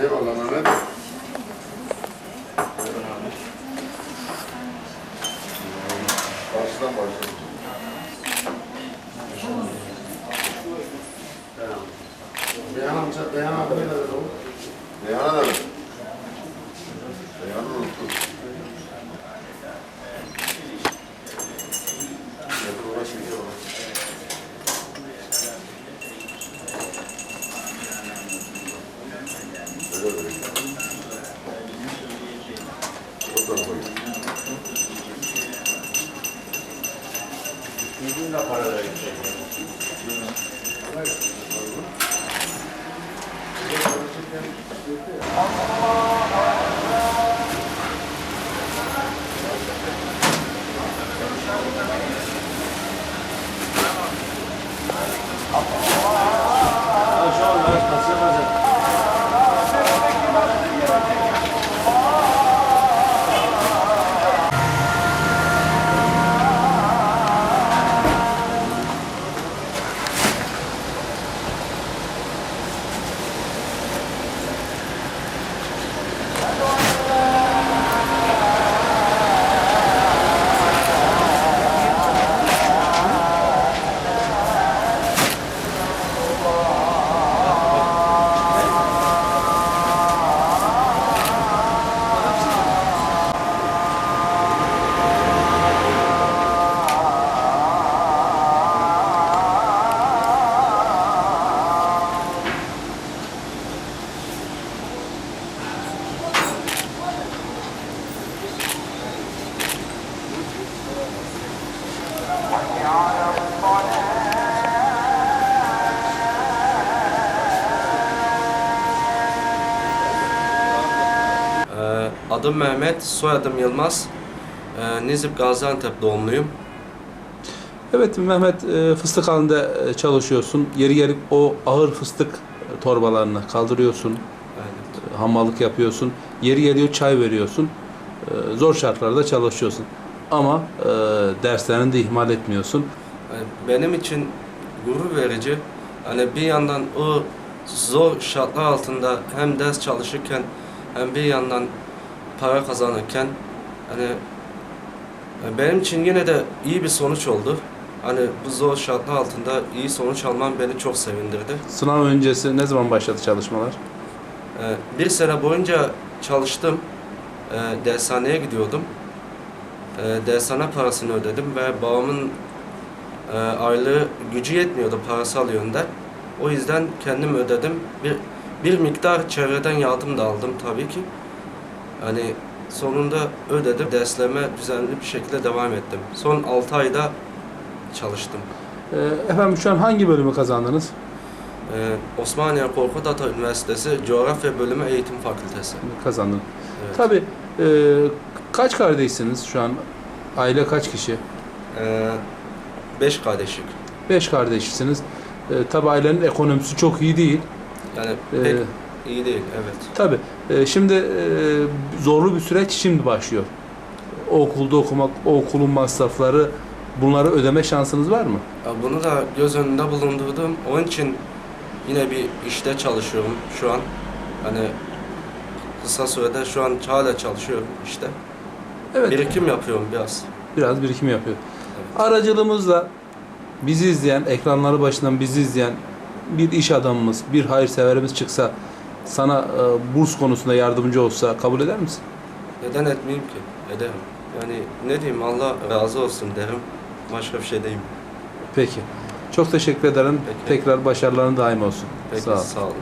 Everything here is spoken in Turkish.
Eyvallah Mehmet. Karşıdan başlayalım. Beyhan amca, Beyhan abi ne dedi oğlum? Beyhan'a da ver. Ee, Adım Mehmet, soyadım Yılmaz. Ee, Nizip Gaziantep doğumluyum. Evet Mehmet e, fıstık halinde e, çalışıyorsun. Yeri gelip o ağır fıstık e, torbalarını kaldırıyorsun. Aynen. Hamallık yapıyorsun. Yeri geliyor çay veriyorsun. E, Zor şartlarda çalışıyorsun. Ama e, derslerini de ihmal etmiyorsun. Benim için gurur verici. Hani bir yandan o zor şartlar altında hem ders çalışırken hem bir yandan para kazanırken hani e, benim için yine de iyi bir sonuç oldu. Hani bu zor şartlar altında iyi sonuç almam beni çok sevindirdi. Sınav öncesi ne zaman başladı çalışmalar? Ee, Bir sene boyunca çalıştım. Ee, Dershaneye gidiyordum. Ee, Dershane parasını ödedim ve babamın e, aylığı gücü yetmiyordu parasal yönden. O yüzden kendim ödedim. Bir, bir miktar çevreden yardım da aldım tabii ki. Hani sonunda ödedim. Derslerime düzenli bir şekilde devam ettim. Son 6 ayda çalıştım. E, Efendim şu an hangi bölümü kazandınız? Ee, Osmaniye Korkut Ata Üniversitesi Coğrafya Bölümü Eğitim Fakültesi. Kazandın. Evet. Tabii e, kaç kardeşsiniz şu an? Aile kaç kişi? Ee, beş kardeşlik. Beş kardeşsiniz. E, tabii ailenin ekonomisi çok iyi değil. Yani Ee, pek iyi değil, evet. Tabii. e, şimdi e, zorlu bir süreç şimdi başlıyor. O okulda okumak, o okulun masrafları bunları ödeme şansınız var mı? Ya bunu da göz önünde bulundurdum. Onun için yine bir işte çalışıyorum şu an. Hani kısa sürede şu an hala çalışıyorum işte. Evet. Birikim yapıyorum biraz. Biraz birikim yapıyor. Evet. Aracılığımızla bizi izleyen, ekranları başından bizi izleyen bir iş adamımız, bir hayırseverimiz çıksa sana e, burs konusunda yardımcı olsa kabul eder misin? Neden etmeyeyim ki? Ederim. Yani ne diyeyim Allah razı olsun derim. Başka bir şey diyeyim. Peki. Çok teşekkür ederim. Peki. Tekrar başarıların daim olsun. Peki Sağ sağ olun.